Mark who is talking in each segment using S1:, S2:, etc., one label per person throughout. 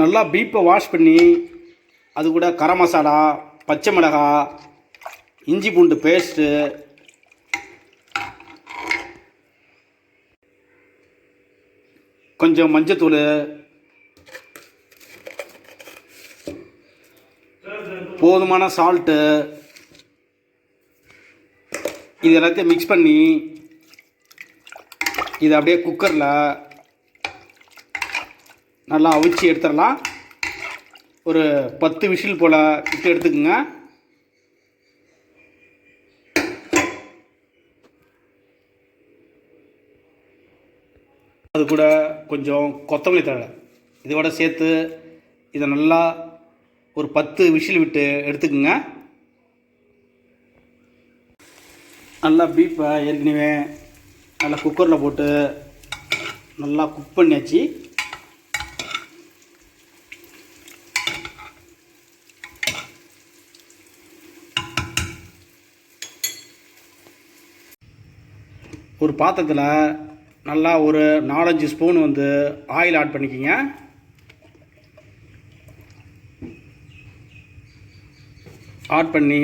S1: நல்லா பீப்பை வாஷ் பண்ணி அது கூட கரம் மசாலா பச்சை மிளகாய் இஞ்சி பூண்டு பேஸ்ட்டு. கொஞ்சம் மஞ்சத்தூள். போதுமான சால்ட்டு. இது எல்லாத்தையும் மிக்ஸ் பண்ணி இதை அப்படியே குக்கரில் நல்லா அவிச்சு எடுத்துடலாம். ஒரு பத்து விசில் போல் விட்டு எடுத்துக்கோங்க. அது கூட கொஞ்சம் கொத்தமல்லி தழை. இதோட சேர்த்து இதை நல்லா ஒரு பத்து விசில் விட்டு எடுத்துக்கோங்க. நல்லா பீப்பை ஏற்கனவே நல்லா குக்கரில் போட்டு நல்லா குக் பண்ணியாச்சு. ஒரு பாத்திரத்தில் நல்லா ஒரு நாலஞ்சு ஸ்பூன் வந்து ஆயில் ஆட் பண்ணிக்கிங்க. ஆட் பண்ணி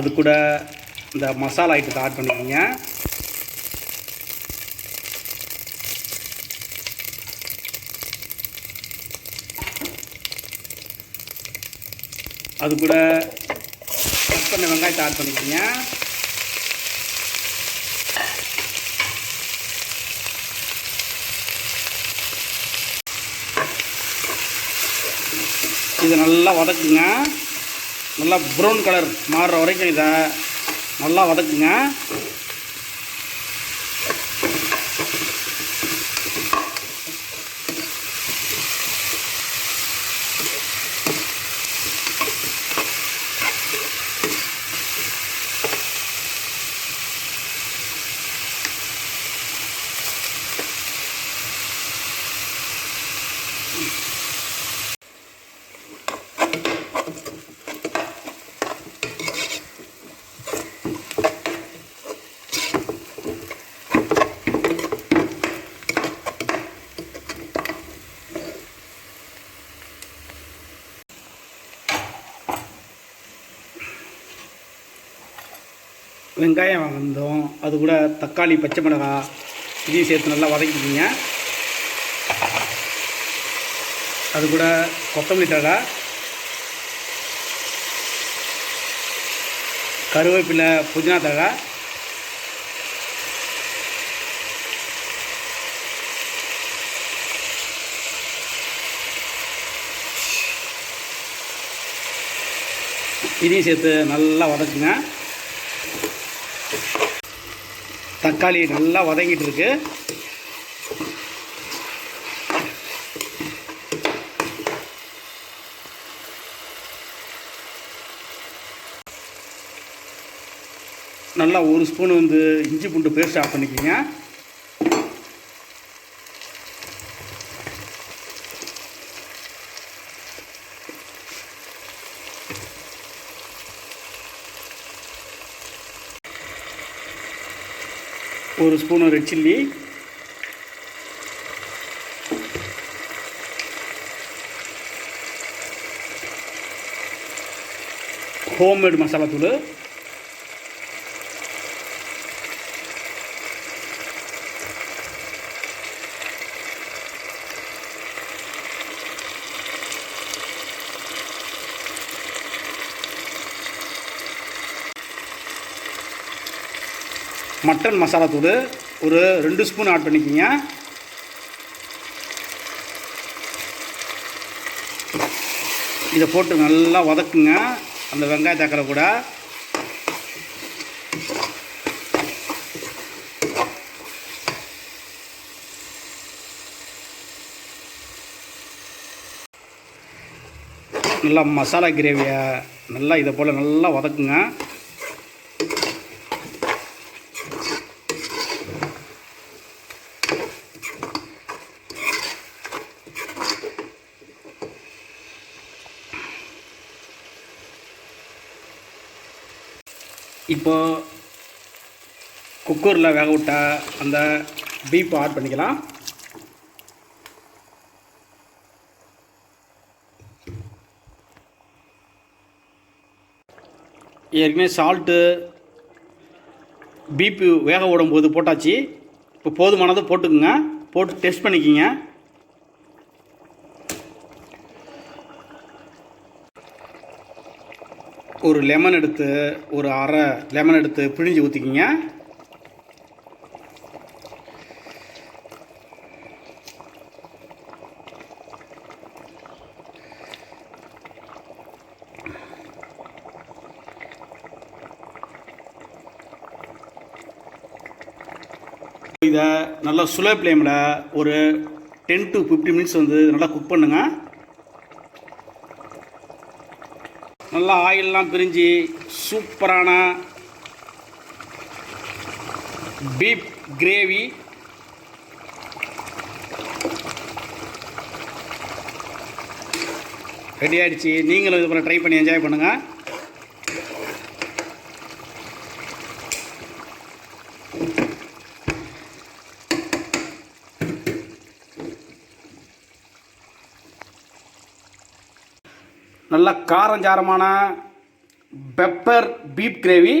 S1: அது கூட இந்த மசாலா ஐட்டத்தை ஆட் பண்ணிக்கோங்க. அது கூட கட் பண்ண வெங்காயத்தை ஆட் பண்ணிக்கோங்க. இதை நல்லா வதக்குங்க. நல்லா ப்ரௌன் கலர் மாறுற வரைக்கும் இதை நல்லா வதக்குங்க. வெங்காயம் வந்தோம். அது கூட தக்காளி பச்சை மிளகாய் இதையும் சேர்த்து நல்லா வதக்கிக்கிங்க. அது கூட கொத்தமல்லி தழை கருவேப்பிலை புதினா தழை இதையும் சேர்த்து நல்லா வதக்குங்க. தக்காளி நல்லா வதங்கிட்டு இருக்கு. நல்லா ஒரு ஸ்பூன் வந்து இஞ்சி பூண்டு பேஸ்ட் ஆஃப் பண்ணிக்கோங்க. ஒரு spoon red chilli homemade masala தூள். மட்டன் மசாலா தூள் ஒரு ரெண்டு ஸ்பூன் ஆட் பண்ணிக்கிங்க. இதை போட்டு நல்லா வதக்குங்க. அந்த வெங்காய தக்கரை கூட. நல்லா மசாலா கிரேவியை நல்லா இதை போல் நல்லா வதக்குங்க. இப்போது குக்கரில் வேக விட்டா அந்த பீப்பை ஆட் பண்ணிக்கலாம். ஏற்கனவே சால்ட்டு பீப்பு வேக விடும்போது போட்டாச்சு. இப்போ போதுமானதை போட்டுக்குங்க. போட்டு டெஸ்ட் பண்ணிக்கிங்க. ஒரு லெமன் எடுத்து ஒரு அரை லெமன் எடுத்து பிழிஞ்சு ஊற்றிக்கிங்க இதை நல்லா சுலோ ஃப்ளேமில் ஒரு டென் டு ஃபிஃப்டி மினிட்ஸ் வந்து நல்லா குக் பண்ணுங்கள் நல்லா ஆயிலெலாம் பிரிஞ்சு சூப்பரான பீப் கிரேவி. ரெடி ஆகிடுச்சி நீங்களும் இது போல் ட்ரை பண்ணி என்ஜாய் பண்ணுங்கள் நல்ல காரஞ்சாரமான பெப்பர் பீப் கிரேவி.